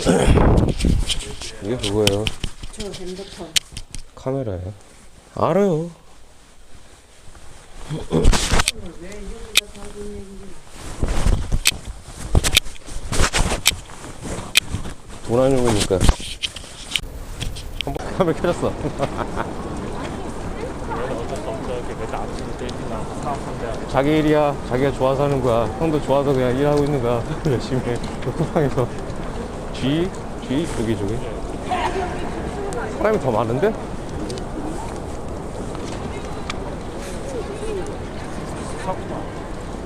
이게 그거예요. 저 핸드폰. 카메라예요. 알아요. 돈안 주니까. 한번 카메라 켜졌어. 자기 일이야. 자기가 좋아서 하는 거야. 형도 좋아서 그냥 일하고 있는 거야. 열심히 해. 그 쿠팡에서. G? G? 저기 저기. 사람이 더 많은데?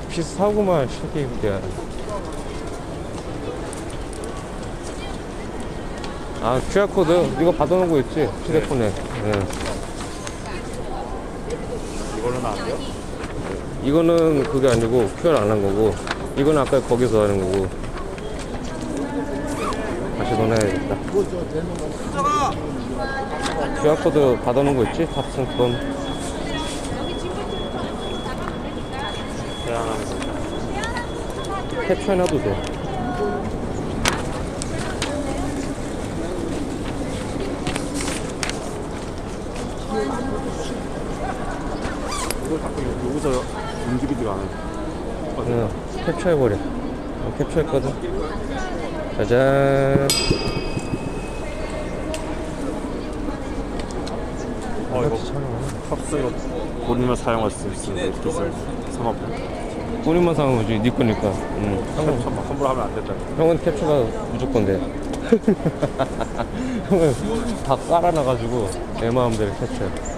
비슷하구만, 새끼야. 아, QR코드. 이거 받아놓은 거 있지? 휴대폰에. 예. 이걸로는 안 돼요? 이거는 그게 아니고 QR 안 한 거고 이거는 아까 거기서 하는 거고 다시 넣어야겠다 QR코드 받아놓은 거 있지? 탑승권. 캡처해놔도 돼 이거 자꾸 여기서 움직이지가 않아요. 캡처해버려 어, 캡처했거든 짜잔 어, 이거 탑승 본인만 사용할 수 있는 기술 상업. 본인만 사는 거지 네 거니까 응. 형은, 캡처 함부로 하면 안 된다. 형은 캡처가 무조건 돼 형은 다 깔아놔가지고 내 마음대로 캡처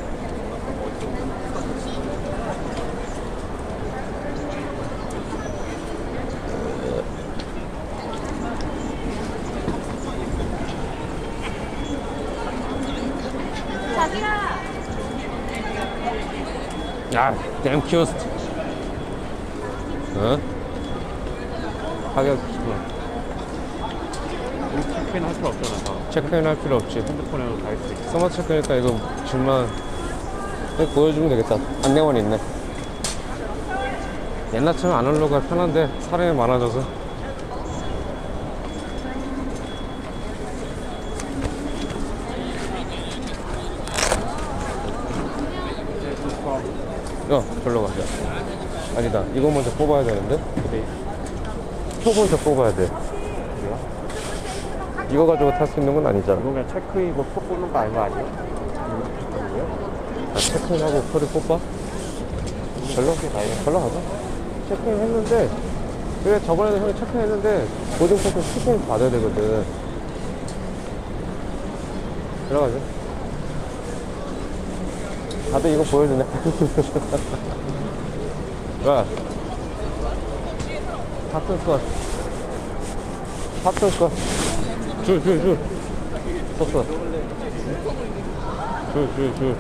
해 야, 댐 키오스트. 어? 가격 우리 체크인 할 필요 없잖아. 다. 체크인 할 필요 없지. 핸드폰으로 다 할 수 있어. 스마트 체크니까 이거 줄만 이거 보여주면 되겠다. 안내원 있네. 옛날처럼 아날로그가 편한데 사람이 많아져서 야, 절로 가자. 아니다. 이거 먼저 뽑아야 되는데? 표 먼저 뽑아야 돼. 이거 가지고 탈 수 있는 건 아니잖아. 이거 그냥 체크이고 표 뽑는 거거 아니에요? 아, 체크인하고 표를 뽑아? 별로? 별로 가자. 체크인 했는데, 그래, 저번에도 형이 체크인 했는데, 보증 체크 스캔 받아야 되거든. 들어가자. 다들 이거 보여주네. 야. 탑승 거. 탑승 거. 줄, 줄, 줄. 썼어. 줄, 줄, 줄.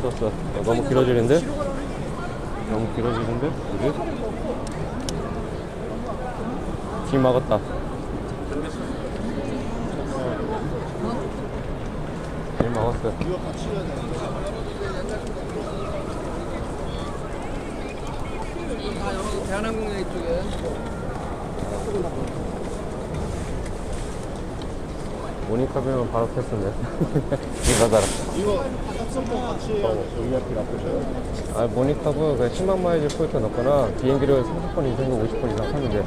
썼어. 어, 너무 길어지는데? 너무 길어지는데? 우리? 뒤 막았다. 뒤 막았어. 대한항공 이쪽에 모니카비면 바로 패스네. 이거 가라. 이거 탑승권 같이 돼. VIP 나쁘죠? 아, 모니카브 그 10만 마일즈 포인트 넣거나 비행기를 30번 이상과 50번 이상 사면 돼.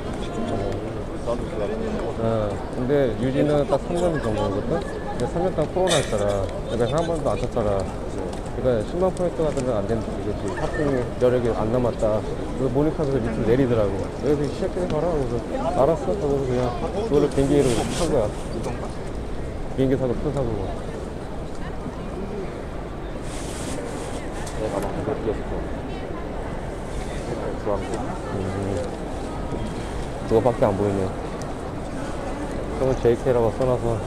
어, 근데 유지는 딱 3년 정도거든? 근데 3년 동안 코로나 했잖아. 그러니까 한 번도 안 썼잖아. 그러니까 10만 포인트가 되면 안 된다, 이거지. 합승 여력이 안 남았다. 그래서 모니카에서 밑으로 내리더라고. 여기서 시작해 봐라. 그래서 알았어. 그러고 그냥 그거를 비행기로 산 거야. 비행기 사고 표 사고. 내가 막 이거 뛰었어. 주황색. 음, 그거밖에 안 보이네. 형은 JK라고 써놔서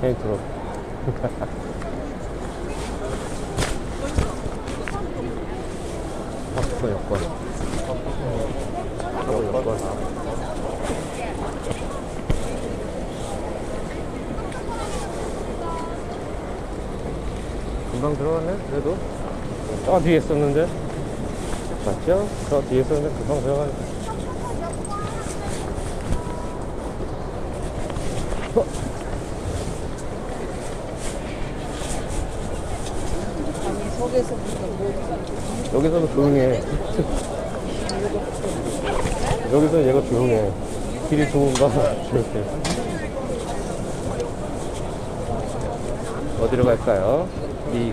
들어. 파스포 여권. 파스포 여권. 금방 들어갔네, 그래도. 저 뒤에 있었는데. 맞죠? 저 뒤에 있었는데 금방 들어가네. 거기에서 뭐 여기서는 조용해. 여기서 얘가 조용해. 길이 좋은가? 이렇게. 어디로 갈까요? 이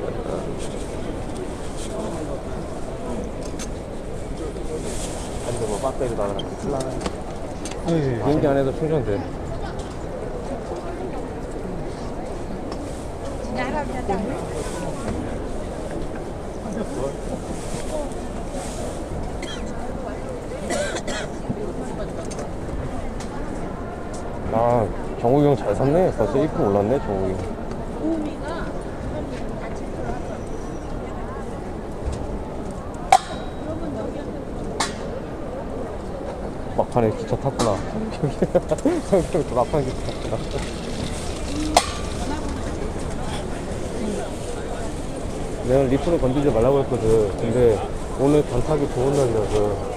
근데 뭐 배터리 나가는 플라는 비행기 안에서 충전돼. 아, 정욱이 형 잘 샀네. 벌써 1품 올랐네, 정욱이 형. 막판에 기차 탔구나. 그 막판에 기차 탔구나. 내가 리프를 건들지 말라고 했거든. 근데 오늘 단타기 좋은 날이라서.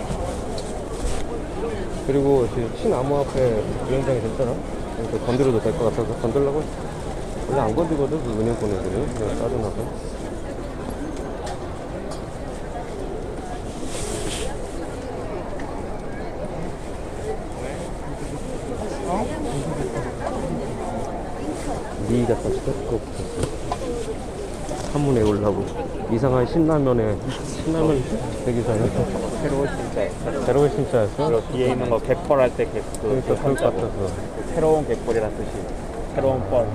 그리고 지금 신암호 앞에 유연장이 됐잖아. 그러니까 건드려도 될 것 같아서 건들라고 했어. 원래 안 건드거든, 그 은행권 애들은. 그냥 짜증나서. 니 갖다 시켰고 한문 외우려고 이상한 신라면에 신라면 대기사에 새로운 진짜 새로운 신짜였어? 그리고 뒤에 있는 거 객벌 할때 객, 그, 그러니까 그 것. 같아서. 새로운 객벌이란 뜻이 새로운 뻘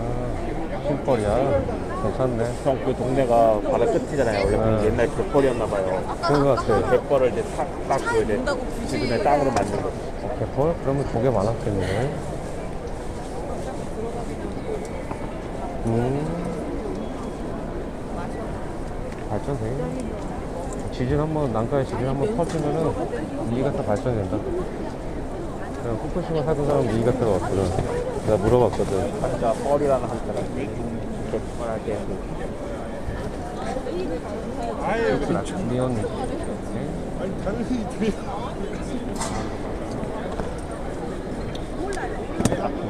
신벌이야. 괜찮네. 형 그 동네가 바다 끝이잖아요. 원래 그 네. 옛날 객벌이었나 봐요. 그런 것 같아 객벌을 이제 딱그 이제 지금의 땅으로 만든 거. 개펄? 그러면 조개 많았겠네. 음 발전 되겠네 지진 한번 난가에 지진 한번 터지면은 미가 다 발전된다. 그냥 후쿠시마 살던 사람 미가 들어왔거든. 내가 물어봤거든. 한자 뻘이라는 한자가 객벌 할때 미연 아니 당연히 돼.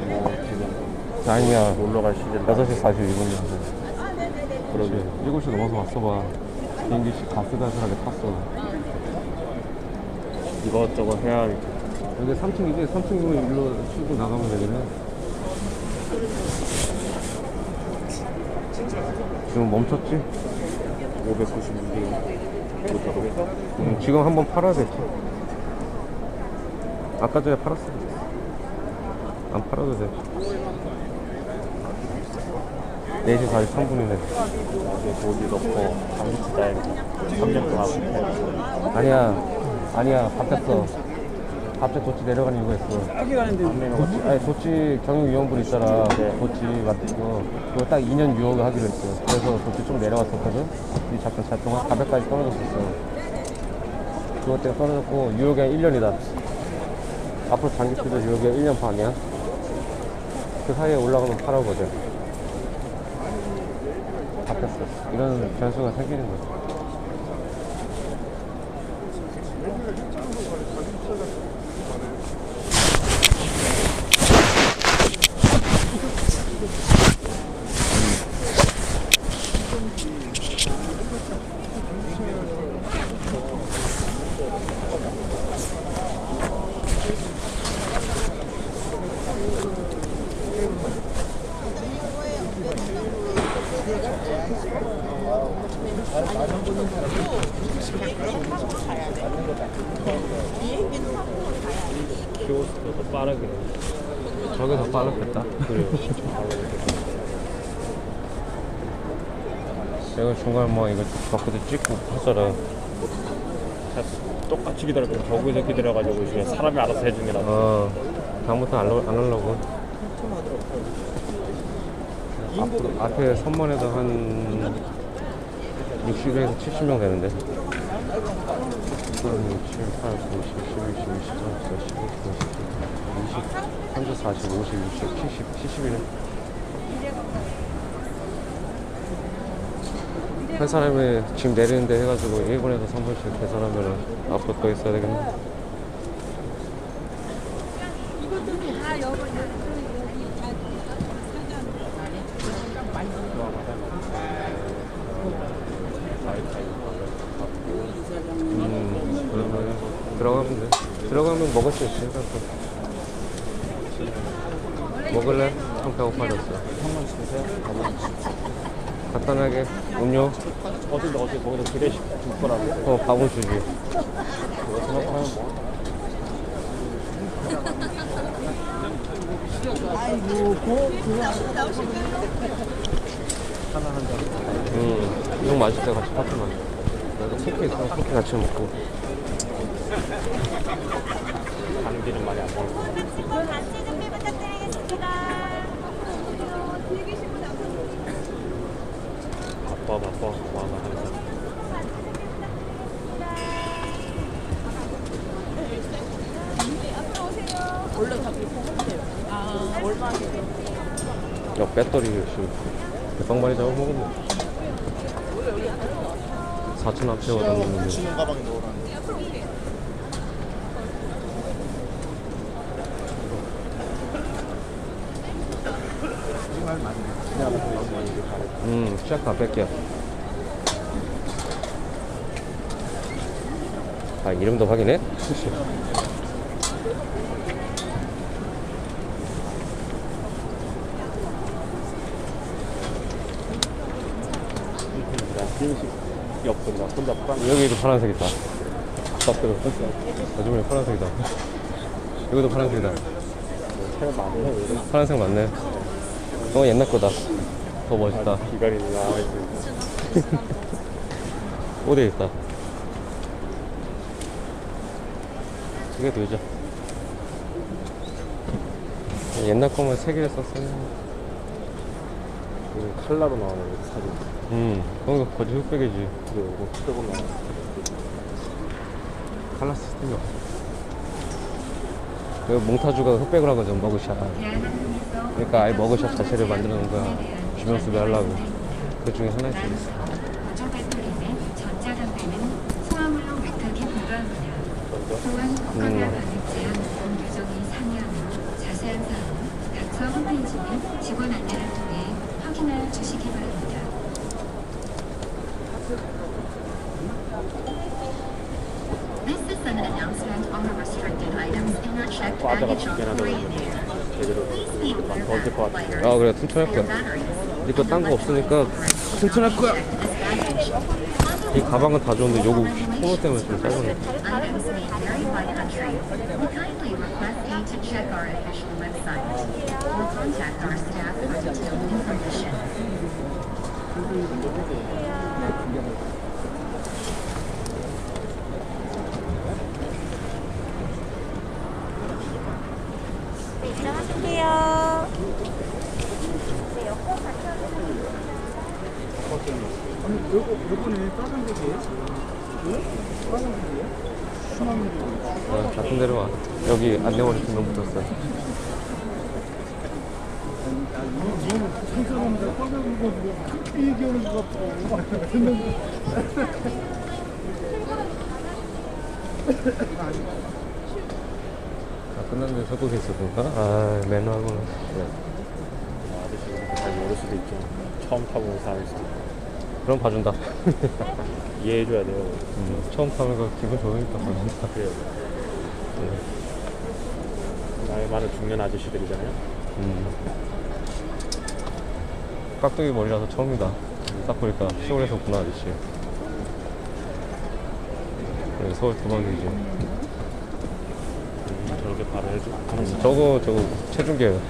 뭐 지금 아니야. 놀러 갈 시즌. 6시 41분이었어 그러게. 7시 넘어서 왔어 봐 비행기 씨 가스가스하게 탔어. 이것저것 해야 여기 3층이지? 3층이면 일로 치고 나가면 되겠네. 지금 멈췄지? 596개 이쪽에서 음, 지금 한번 팔아야 되지 아까 전에 팔았어. 안 팔아도 되지 4시 43분이네. 여기 돈이 넣고 장기 따야겠다 3년 동안 못해 아니야 아니야 바뀌었어. 갑자기 도치 내려가는 이유가 있어. 여기 가는데. 도치, 아니 도치 경영위원분 있잖아. 도치 맡고. 그거 딱 2년 유혹을 하기로 했어. 그래서 도치 좀 내려갔었거든. 이 잠깐 잘 동안 400까지 떨어졌었어. 그것 때문에 떨어졌고 유혹이 한 1년이다. 앞으로 장기투자 유혹이 1년 반이야 그 사이에 올라가면 팔아보자 바뀌었어 이런 변수가 생기는 거지 키오스크도 빠르게. 저게 더 빠르겠다. 그래요. 내가 중간에 뭐 이거 바꾸도 찍고 하잖아 똑같이 기다려도 거기서 기다려가지고 이제 사람이 알아서 해주니라. 어 다음부터 안, 안 하려고. 앞, 앞에 선만에도 한 60에서 70명 되는데 6, 7, 8, 9, 10, 11, 12, 13, 14, 15, 16, 20, 30, 40, 50, 60, 70, 70이네 한 사람이 지금 내리는데 해가지고 1분에서 3분씩 계산하면은 앞으로 더 있어야 되겠네. 음, 그러면 들어가면 돼. 들어가면 먹을 수 있지. 그래서. 먹을래? 형 배고파졌어. 한번 주세요. 간단하게 음료, 어제 어제 거기서 기대 줄 거라고. 어 밥은 주지. 그거 생각하면 뭐. 음, 이거 맛있을 때 같이 파티만. 나도 포크 있어. 포크 같이 먹고. 가는 길은 많이 안 먹고. 같이 준비 부탁드리겠습니다. 바빠 바빠 와나 항상 야, 배터리 씨. 대빵 많이 잡아먹었네. 4천 앞에 얻었는데. 치는 가방에 넣으라 음, 시작 다 뺄게요. 아, 이름도 확인해? 비행식이 없어. 나 혼자 프랑. 여기도 파란색 있다. 아까도 아주머니 파란색이다. 여기도 파란색이다. 파란색 맞네. 어, 옛날 거다. 더 멋있다. 기다리는 나와 있으니까. 오대 있다. 이게 되죠. 옛날 거면 세 개를 썼으면. 이거 칼라로 나오는 사진. 음, 그거 거지 흑백이지. 그리고 이거 쓰고 나와. 칼라 시스템이 없어. 그 몽타주가 흑백을 하거든, 머그샷. 그러니까 아예 머그샷 자체를 만들어 놓은 거야. 주변 수비 하려고. 그 중에 하나일 수 있어. 직원 안내를 통해 확인하여 주시기 바랍니다. Air. 제대로 더울 that 것 lighters, 아, 그래, 튼튼할 거야. 니거 딴 거 없으니까 튼튼할 거야. 이 가방은 다 좋은데 요거 소모 때문에 좀 짧아네. 입장하실게요. 어, 같은 데로 와. 여기 안내원이 두명 붙었어. 아, 끝났는데 저도 있었던가? 아, 매너하구나. 네. 아저씨 잘 모를 수도 있죠. 처음 타보는 사람일 수도 있고. 그럼 봐준다. 이해해줘야 돼요. 음, 처음 타면 그 기분 좋으니까 봐준다. 그래요. 나이 많은 중년 아저씨들이잖아요. 음. 깍두기 머리라서 처음이다. 딱 보니까 시골에서 구나 아저씨. 그래, 서울 도망이지. 바로 해줘. 하는 거. 저거 저거 체중계예요.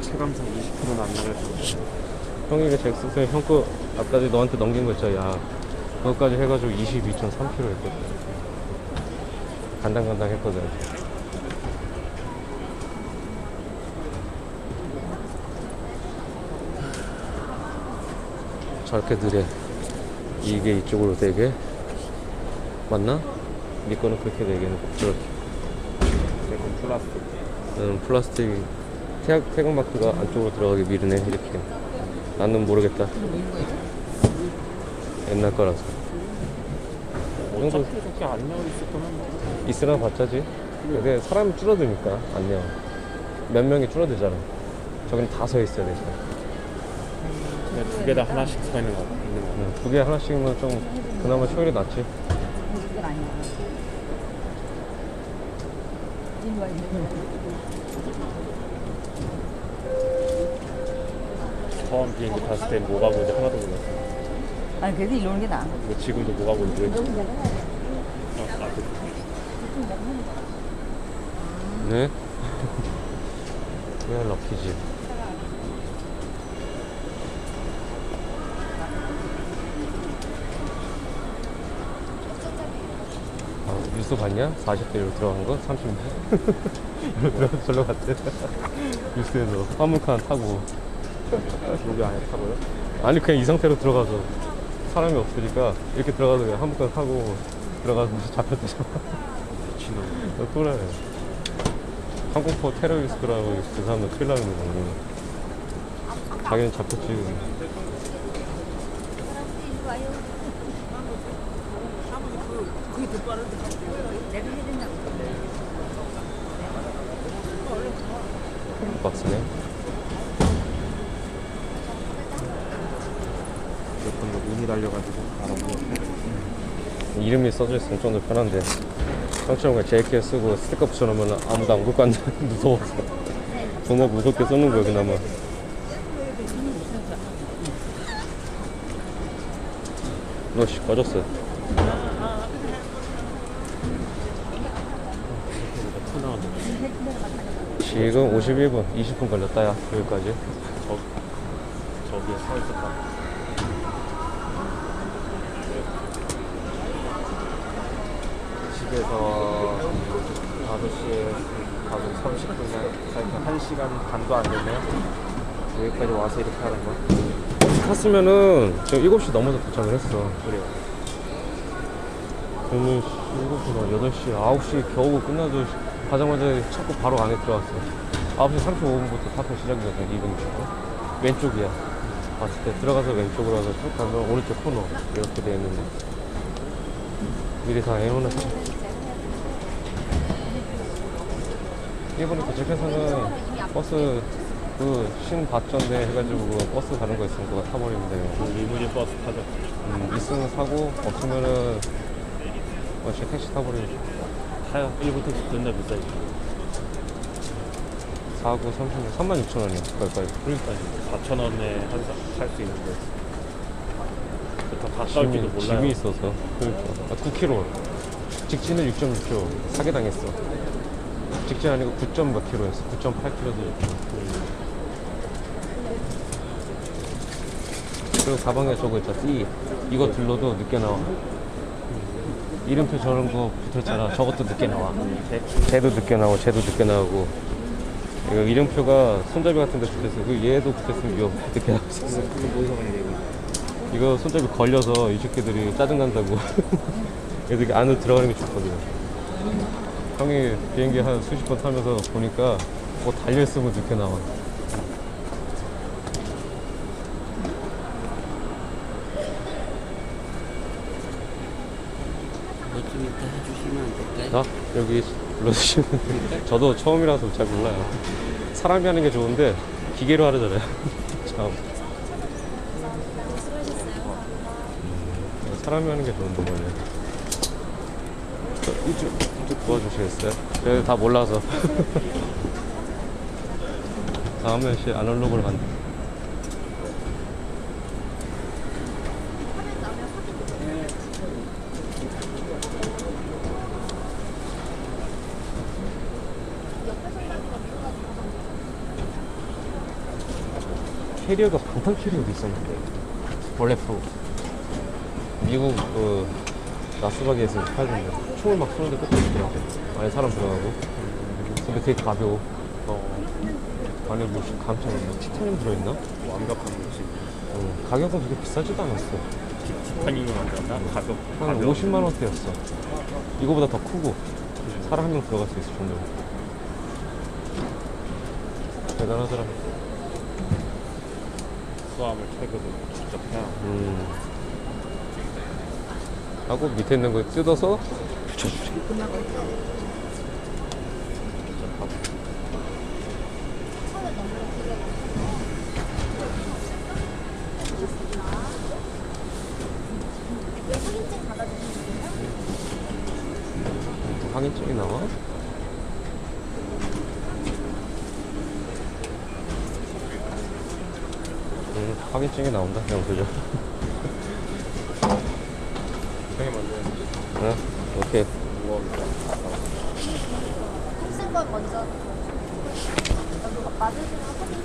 체감상 20%는 안 나갈 거 형이 그 잭스슨 형거 아까지 너한테 넘긴 거 있잖아. 야, 그거까지 해가지고 22.3kg 했거든. 간당간당 했거든. 저렇게 느려. 이게 이쪽으로 되게 맞나? 네 거는 그렇게 되게는 저렇게. 내건 플라스틱. 나는 플라스틱 태극, 태극 마크가 안쪽으로 들어가게 미르네 이렇게 나는 모르겠다 옛날 거라서 어차피 저렇게 안녕을 있을 거면 뭐. 있으나 봤자지 근데 사람이 줄어드니까 안녕 몇 명이 줄어들잖아 저기는 다서 있어야 되잖아 두개 다 하나씩 서 있는 거 있는 거. 음, 두개 하나씩은 좀 그나마 효율이 낫지. 아니야. 일로 와. 처음 비행기 탔을 때 뭐가 뭔지 하나도 몰랐어. 아니 그래도 일로 오는 게 나아. 뭐 지금도 뭐가 뭔지 왜? 어, 아, 그, 네. 왜 럭키지? 아, 뉴스 봤냐? 40대로 들어간 거? 30대? 절로 갔대. 뉴스에서 화물칸 타고. 여기 안에 타고요? 아니, 그냥 이 상태로 들어가서 사람이 없으니까 이렇게 들어가서 그냥 화물칸 타고 들어가서 잡혔대잖아. 미친놈. 어, 그래. 항공포 테러리스트라고 그 사람들 큰일 나는 거고. 자기는 잡혔지. 박스네. 몇번 눈이 달려가지고 알아보고 이름이 써져 있으면 좀 더 편한데. 형처럼 JK 쓰고 스티커 붙여놓으면 아무도 안 볼거 아니야. 무서워서. 존나 무섭게 써놓은 거야, 그나마. 너씨 꺼졌어. 터 나왔네. 지금 51분, 20분 걸렸다, 야. 여기까지. 저 저기에 서 있었다. 집에서 5시에 가고 30분이나 하여튼 1시간 반도 안 됐네요 여기까지 와서 이렇게 하는 거 탔으면은 지금 7시 넘어서 도착을 했어. 그래요 저는 7시나 8시, 9시 겨우 끝나도 가자마자 찾고 바로 안에 들어왔어. 9시 35분부터 타고 시작이거든, 260분. 왼쪽이야. 봤을 때 들어가서 왼쪽으로 가서 쭉 가면 오른쪽 코너. 이렇게 돼 있는데. 미리 다 해놓았지. 일본에 도착해서는 버스 그 신발전대 해가지고 그 버스 가는 거 있으면 그거 타버리면 돼요. 리무진 버스 타죠. 음, 있으면 사고 없으면은 어씨 택시 타버리면 타요. 일본 택시 존나 비싸지. 사고 30분 3만 6천 원이야 거기까지. 그러니까 4천 원에 탈수 있는데. 다 몰라요. 짐이 있어서. 그러니까. 아, 9km 직진은 6.6km 사기당했어. 직진 아니고 9. 몇 km였어. 9.8km도 그리고 가방에 저거 있잖아 띠 이거 들러도 늦게 나와 이름표 저런 거 붙었잖아. 저것도 늦게 나와. 쟤도 늦게 나오고 쟤도 늦게 나오고. 이거 이름표가 손잡이 같은 데 붙어있어. 그 얘도 붙었으면 위험 늦게 있어? 이거 손잡이 걸려서 이 새끼들이 짜증난다고. 얘들이 안으로 들어가는 게 좋거든. 형이 비행기 한 수십 번 타면서 보니까 뭐 달려있으면 늦게 나와 좀 이따 해주시면 안 될까요? 나 여기 불러주시면 저도 처음이라서 잘 몰라요. 사람이 하는 게 좋은데 기계로 하려잖아요. 참. 음, 사람이 하는 게 좋은데 저, 이쪽 이쪽 도와주시겠어요? 저희 다 몰라서. 다음에 씨 아날로그로 간다 캐리어가 방탄 캐리어도 있었는데. 원래 프로. 미국 그 라스바게에서 팔던데 총을 막 쏘는데 끝도 있더라고. 안에 사람 들어가고. 근데 되게 가벼워. 어, 안에 뭐 감창 있나? 티타늄 들어있나? 완벽한 거지. 어, 가격은 그렇게 비싸지도 않았어. 티타늄을 만들었나? 가볍. 한 가벼운 50만 원대였어. 이거보다 더 크고 사람 한 명 들어갈 수 있을 정도로. 대단하더라 수암을 태그도 직접 해야. 음. 하고 밑에 있는 거 뜯어서 붙여주지. 확인증이 나와? 응, 확인증이 나온다. 영수증. 형이 먼저 응? 오케이. 탑승권 먼저. 맞으시면 확인.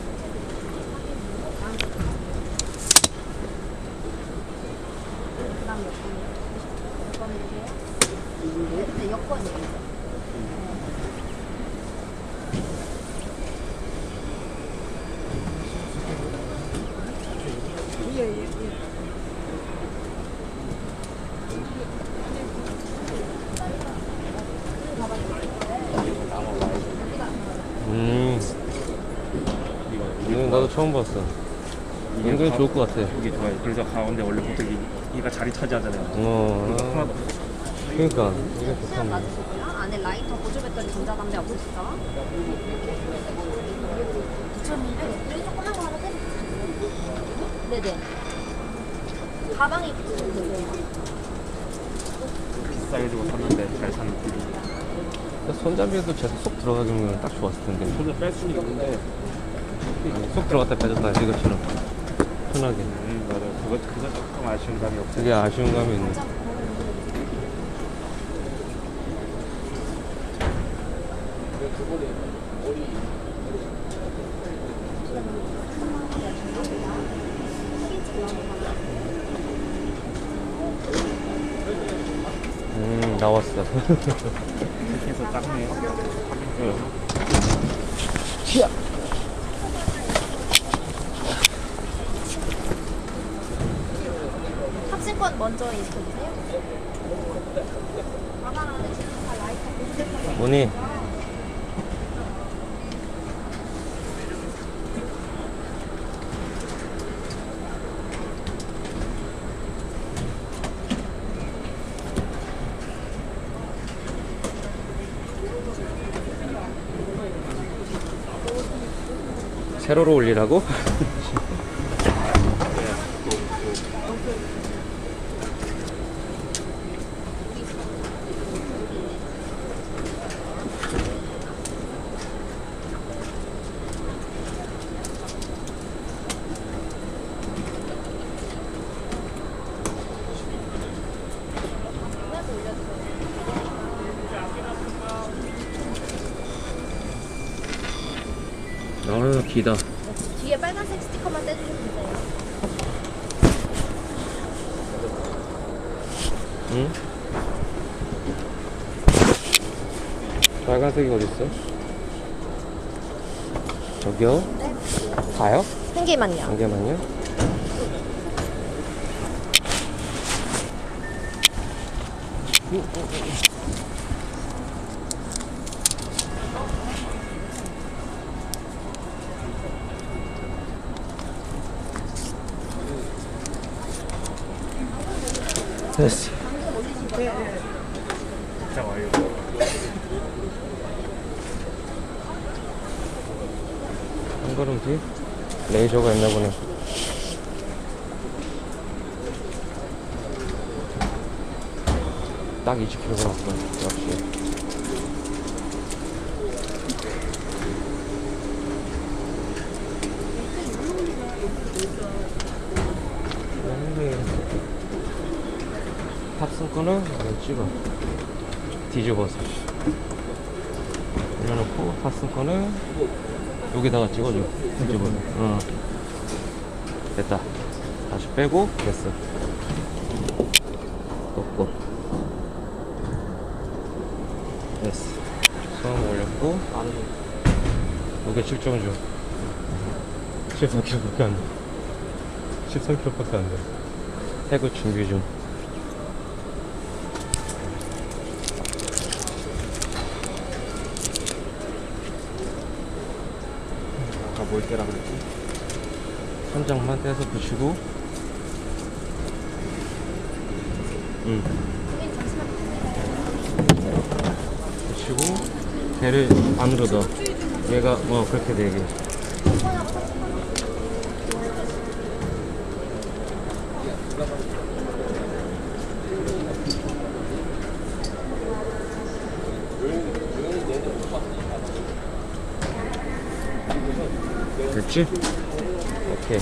그다음 몇 번이요? 몇 번이세요? 네, 여권이요. 음, 이거 이거 나도 처음 봤어. 은근히 좋을 것 같아. 이게 좋아요. 그래서 가운데 원래 보통 이, 얘가 자리 차지하잖아요. 어, 하나도 그러니까 이게 수영 좋다. 맞으시고요. 안에 라이터, 보조 배터리, 전자담배 없으시죠? 붙였는데 여기 조그만 거 하나 떼주세요. 네네. 되세요. 비싸게 주고 샀는데 잘 샀는 데 손잡이도 제가 쏙 들어가기면 딱 좋았을 텐데. 손을 뺄 수는 있는데 쏙 들어갔다 빼줬다 이것처럼 편하게. 음 맞아요. 그거 그거 조금 아쉬운 감이 없어요. 되게 아쉬운 감이 있네. 음 나왔어. 그래서 작네요. 탑 뭐니? 세로로 올리라고? 아 기다. 뒤에 빨간색 스티커만 떼주시면 돼요. 응? 빨간색이 어딨어? 저기요? 가요? 한 개만요. 한 개만요? 됐어. 진짜 와요. 한 걸음 뒤? 레이저가 있나 보네. 딱 20kg 나왔어. 역시. 탑승권은 이거 찍어. 뒤집어서. 올려놓고 탑승권은 여기다가 찍어줘. 뒤집어. 어. 됐다. 다시 빼고 됐어. 꺾고. 됐어. 수험 올렸고. 여기 7.줘. 13kg밖에 안 돼. 13kg밖에 안 돼. 태그 준비 중. 뭘 때라 그랬지? 한 장만 떼서 붙이고. 응. 붙이고, 배를 안으로 넣어. 얘가, 어, 그렇게 되게. 없지? 오케이.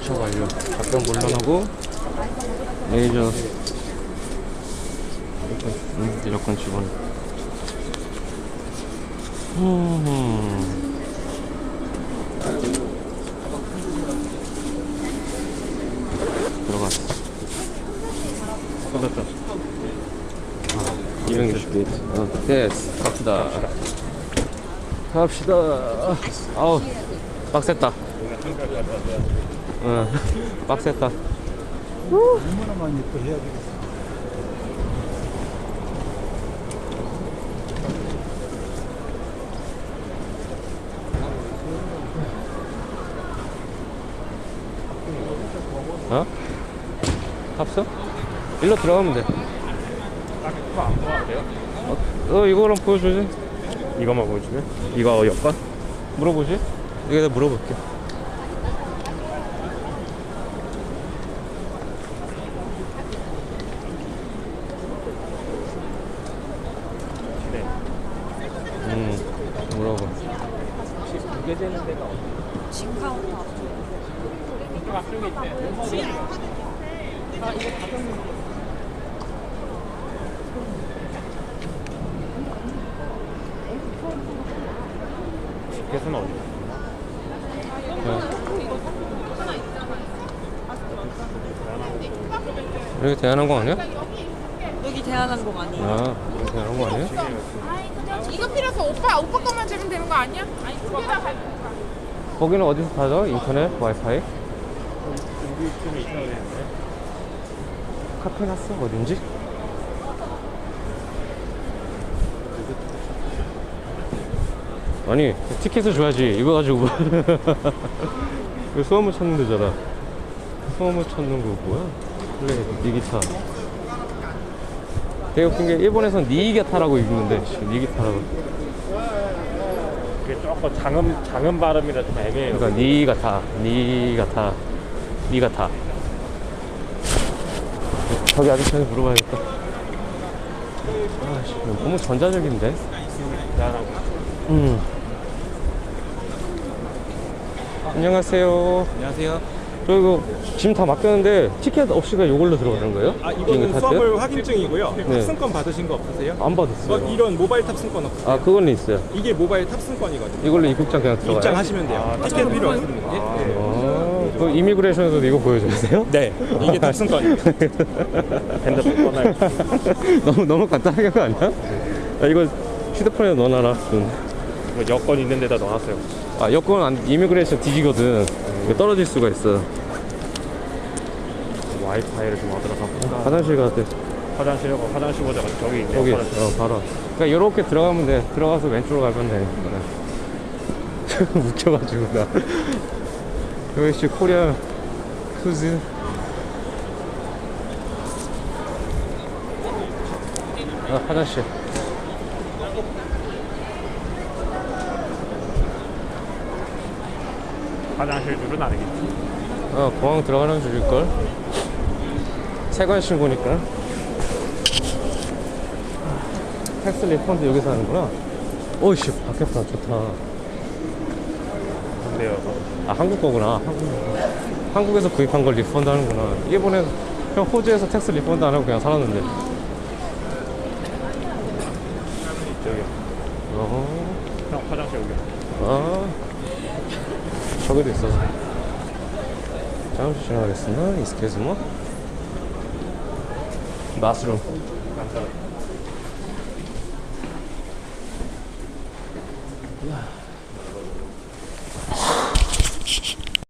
주차 완료. 답변 물러나고, 레이저. 에어컨, 음, 에어컨 집어넣 음. 들어갔어. 쏟았다. 260게이트. 어, 됐어. 갑시다. 갑시다. 아우, 빡셌다. 응, 빡셌다. 얼마나 많이 또 해야 되겠어. 어? 탑승? 일로 들어가면 돼. 어, 어 이거랑 보여주지? 이거만 보여주면? 이거 여권? 물어보지? 이거 내가 물어볼게. 네. 음, 물어봐. 두개 되는 데가 어디? 계산 어디? 여기 대한항공 아니야? 여기 대한항공 아니에요? 아, 여기 대한항공 아니야? 이거 필요해서 오빠 오빠 것만 주면 되는 거 아니야? 아니 두 개다 가. 거기는 어디서 타죠? 인터넷, 와이파이? 카페 갔어? 어딘지? 아니 티켓을 줘야지 이거 가지고 수화물 찾는 데잖아 수화물 찾는 거 뭐야? 플레이 니기타 되게 웃긴 게 일본에선 니기타라고 읽는데 씨, 니기타라고 그게 조금 장음, 장음 발음이라 좀 애매해요. 그러니까 니가타 니가타 니가타 저기 아저씨한테 물어봐야겠다 아씨 너무 전자적인데. 음. 안녕하세요 안녕하세요. 저 이거 짐 다 맡겼는데 티켓 없이가 이걸로 들어가는 거예요? 아 비행기 이거는 탈 수화물 확인증이고요. 네. 탑승권 받으신 거 없으세요? 안 받았어요 어, 이런 모바일 탑승권 없으세요? 아 그건 있어요 이게 모바일 탑승권이거든요. 이걸로 입국장 그냥 들어가요? 입장하시면 돼요. 티켓 필요 없습니다. 네. 아, 그 이미그레이션에서도 이거 보여주세요? 네, 이게 탑승권입니다. 핸드폰 꺼내. 너무 너무 간단하게 한 거 아니야? 아, 이거 휴대폰에 넣어놔라 좀. 뭐 여권 있는 데다 넣어놨어요. 아 여권 안 이미그레이션 뒤지거든. 떨어질 수가 있어. 와이파이를 좀 얻으러 화장실 가야 돼. 화장실, 어, 화장실 보자. 저기 있네. 여기 화장실. 어 바로. 그러니까 이렇게 들어가면 돼. 들어가서 왼쪽으로 가면 돼. 웃겨가지고 나. 여기 씨 코리아 크즈. 아 화장실 화장실 줄은 아니겠지. 어 공항 들어가는 줄일걸? 세관 신고니까. 텍스 리펀드 여기서 하는구나. 오이씨 바뀌었다. 좋다. 근데요. 아 한국 거구나. 한국, 한국에서 구입한 걸 리펀드 하는구나. 일본에서 형 호주에서 텍스 리펀드 안 하고 그냥 살았는데 저기. 어, 형, 화장실 여기. 아 저기도 있어서. 잠시 지나가겠습니다. 이스케즈모 마스룸. 감사합니다.